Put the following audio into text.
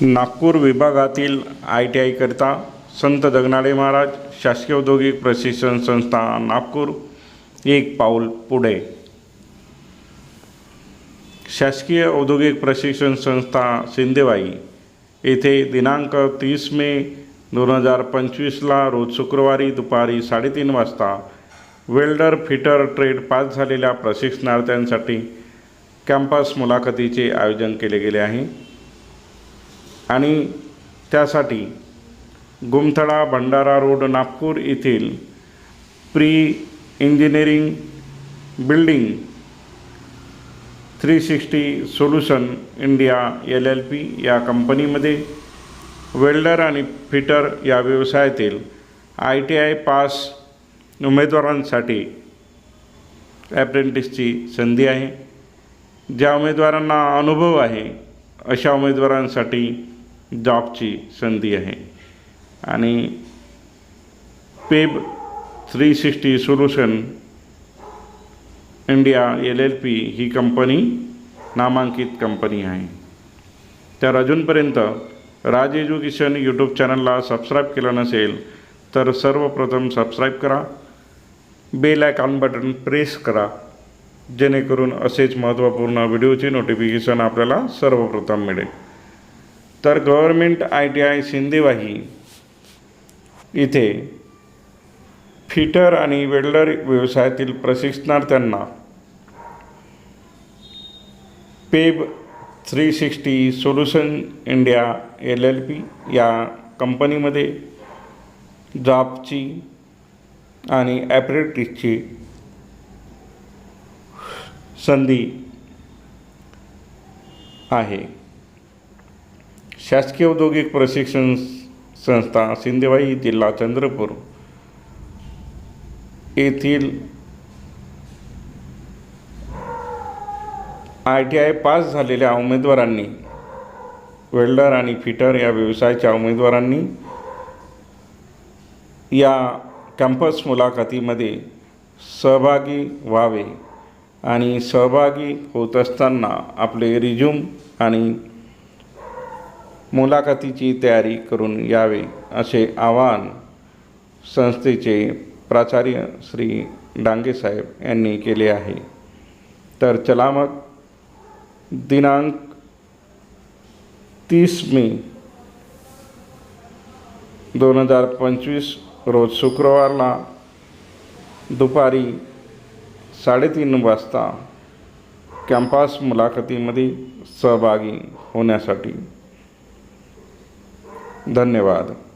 नागपूर विभागातील I T आयकरिता संत जगनाडे महाराज शासकीय औद्योगिक प्रशिक्षण संस्था नागपूर एक पाऊल पुढे. शासकीय औद्योगिक प्रशिक्षण संस्था सिंदेवाई येथे दिनांक तीस मे दोन हजार पंचवीसला रोज शुक्रवारी दुपारी साडेतीन वाजता वेल्डर फिटर ट्रेड पास झालेल्या प्रशिक्षणार्थ्यांसाठी कॅम्पस मुलाखतीचे आयोजन केले गेले आहे. आणि त्यासाठी गुमथडा भंडारा रोड नागपूर येथील pre engineering building three sixty solution India L L P या कंपनीमध्ये वेल्डर आणि फिटर या व्यवसायातील आय टी आय पास उमेदवारांसाठी ॲप्रेंटिसची संधी आहे. ज्या उमेदवारांना अनुभव आहे अशा उमेदवारांसाठी जॉबची संधी आहे. आणि PEB three sixty solution India L L P ही कंपनी नामांकित कंपनी आहे. तर अजूनपर्यंत राज एज्युकेशन यूट्यूब चॅनलला सबस्क्राईब केलं नसेल तर सर्वप्रथम सबस्क्राईब करा. बेल आयकॉन बटन प्रेस करा जेणेकरून असेच महत्त्वपूर्ण व्हिडिओचे नोटिफिकेशन आपल्याला सर्वप्रथम मिळेल. तर government I T I Sindewahi इथे फिटर आणि वेल्डर व्यवसायातील प्रशिक्षणार्थ्यांना PEB three sixty solution India L L P या कंपनीमध्ये जॉबची आणि ॲप्रेटिसची संधी आहे. शासकीय औद्योगिक प्रशिक्षण संस्था सिंदेवाई जिल्हा चंद्रपूर येथील आय टी आय पास झालेल्या उमेदवारांनी वेल्डर आणि फिटर या व्यवसायाच्या उमेदवारांनी या कॅम्पस मुलाखतीमध्ये सहभागी व्हावे आणि सहभागी होत असताना आपले रिझ्यूम आणि मुलाखतीची तयारी करून यावे असे आवाहन संस्थेचे प्राचार्य श्री डांगेसाहेब यांनी केले आहे. तर चला मग दिनांक तीस मे दोन हजार पंचवीस रोज शुक्रवारला दुपारी साडेतीन वाजता कॅम्पस मुलाखतीमध्ये सहभागी होण्यासाठी धन्यवाद.